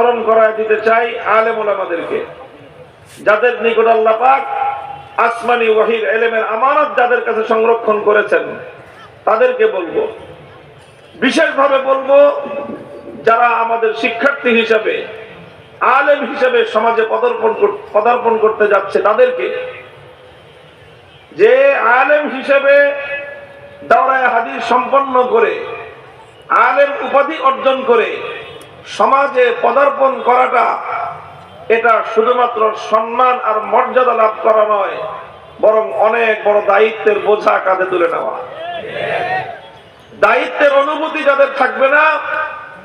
স্মরণ করায় দিতে চাই আলেম ওলামাদেরকে। যাদের নিকট আল্লাহ পাক আসমানি ওয়াহির এলেমের আমানত যাদের কাছে সংরক্ষণ করেছেন, তাদেরকে বলব, বিশেষভাবে বলব, যারা আমাদের শিক্ষার্থী হিসাবে, আলেম হিসেবে সমাজে পদার্পণ পদার্পণ করতে যাচ্ছে, তাদেরকে যে আলেম হিসেবে দাওরায় হাদিস সম্পন্ন করে, আলেম উপাধি অর্জন করে সমাজে পদার্পণ করাটা এটা শুধুমাত্র সম্মান আর মর্যাদা লাভ করা নয়, বরং অনেক বড় দায়িত্বের বোঝা কাঁধে তুলে নেওয়া। দায়িত্বের অনুভূতি যাদের থাকবে না,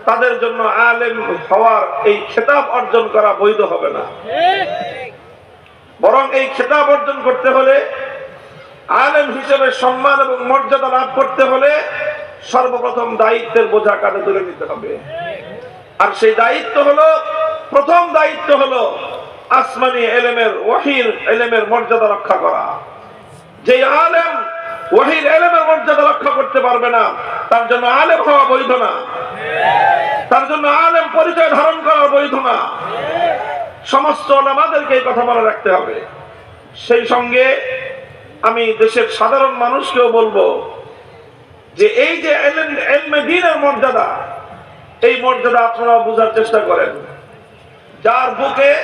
তাদের জন্য আলেম হওয়ার এই খেতাব অর্জন করা বৈধ হবে না। বরং এই খেতাব অর্জন করতে হলে, আলেম হিসেবে সম্মান এবং মর্যাদা লাভ করতে হলে সর্বপ্রথম দায়িত্বের বোঝা কাঁধে তুলে নিতে হবে। আর সেই দায়িত্ব হলো, প্রথম দায়িত্ব হলো আসমানি এলেমের ওয়াহির এলেমের মর্যাদা রক্ষা করা। যে আলেম ওয়াহির এলেমের মর্যাদা রক্ষা করতে পারবে না, তার জন্য আলেম হওয়া বৈধ না। তার জন্য আলেম পরিচয় ধারণ করা বৈধ না। সমস্ত ওলামাদেরকে এই কথা মনে রাখতে হবে। সেই সঙ্গে আমি দেশের সাধারণ মানুষকেও বলব যে এই যে এলমে দিনের মর্যাদা এই মর্যাদা আপনারা বোঝার চেষ্টা করেন। যার বুকে,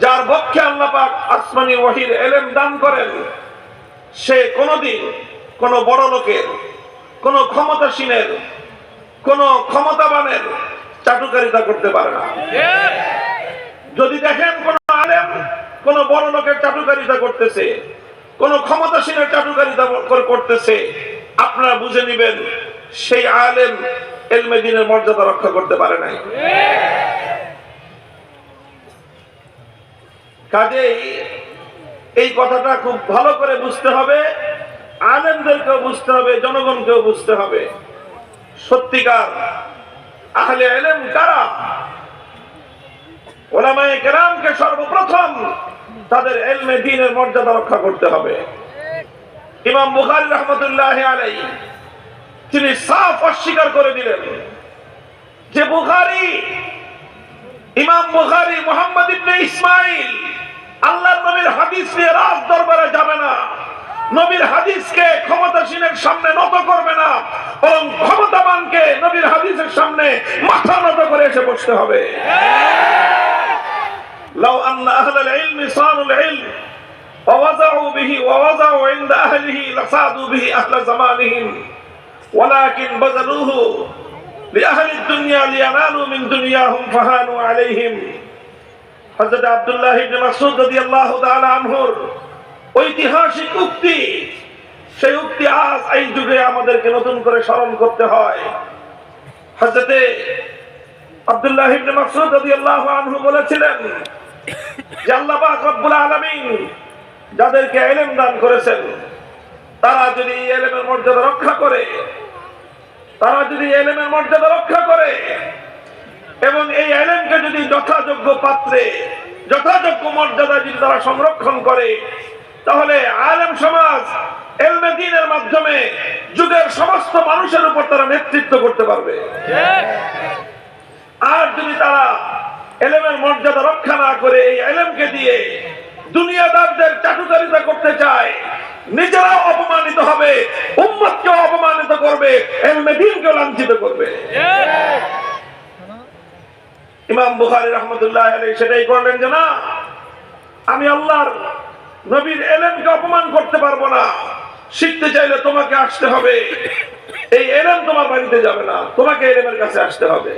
যার পক্ষে আল্লাহ পাক আসমানি ওয়াহির এলেম দান করেন, সে কোনোদিন কোন বড় লোকের, কোন ক্ষমতাসীনের, কোন ক্ষমতাবানের চাটুকারিতা করতে পারে না। যদি দেখেন কোন আলেম কোন বড় লোকের চাটুকারিতা করতেছে, কোন ক্ষমতাসীনের চাটুকারিতা কর- করতেছে, আপনারা বুঝে নিবেন, সেই আলেম এলমে দিনের মর্যাদা রক্ষা করতে পারে নাই। কাজেই এই কথাটা খুব ভালো করে বুঝতে হবে, আলেমদেরকেও বুঝতে হবে, জনগণকেও বুঝতে হবে। সত্যিকার আহলে এলেম কারা? ওলামায়ে কেরামকে সর্বপ্রথম তাদের এলমে দিনের মর্যাদা রক্ষা করতে হবে। ইমাম বুখারী রহমতুল্লাহ আলাই তিনি সাফ অস্বীকার করে দিলেন যে বুখারী ইমাম বুখারী মোহাম্মদ ইবনে ইসমাইল আল্লাহর নবীর হাদিস নিয়ে রাজ দরবারে যাবে না নবীর হাদিসকে ক্ষমতাসীনের সামনে নত করবে না বরং ক্ষমতাবানকে নবীর হাদিসের সামনে মাথা নত করে এসে বসতে হবে لو أن أهل العلم صانوا العلم ووضعوا به ووضعوا عند أهله لصادوا به أهل زمانهم ولكن بذلوه لأهل الدنيا لينالوا من دنياهم فهانوا عليهم হযরত আব্দুল্লাহ ইবনে মাসউদ রাদিয়াল্লাহু তাআলা আনহুর ঐতিহাসিক উক্তি সেই উক্তি আজ এই যুগে আমাদেরকে নতুন করে স্মরণ করতে হয় হযরতে আব্দুল্লাহ ইবনে মাসউদ রাদিয়াল্লাহু আনহু বলেছিলেন যে আল্লাহ পাক রব্বুল আলামিন যাদেরকে ইলম দান করেছেন তারা যদি এই ইলমের মর্যাদা রক্ষা করে তারা যদি এই ইলমের মর্যাদা রক্ষা করে এবং এই এলেমকে যদি যথাযোগ্য পাত্রে, যথাযোগ্য মর্যাদা যদি তারা সংরক্ষণ করে, তাহলে আলেম সমাজ এলমে দিনের মাধ্যমে যুগের সমস্ত মানুষের উপর তারা নেতৃত্ব করতে পারবে। আর যদি তারা এলেমের মর্যাদা রক্ষা না করে, এই এলেমকে দিয়ে দুনিয়াদারদের চাটুকারিতা করতে চায়। নিজেরাও অপমানিত হবে, উম্মতকেও অপমানিত করবে, এলমে দিনকেও লাঞ্ছিত করবে। ইমাম বুখারী রহমতুল্লাহ সেটাই করলেন যে না, আমি আল্লাহর নবীর এলেমকে অপমান করতে পারব না। শিখতে চাইলে তোমাকে আসতে হবে। এই এলেম তোমার বাড়িতে যাবে না, তোমাকে এলেমের কাছে আসতে হবে।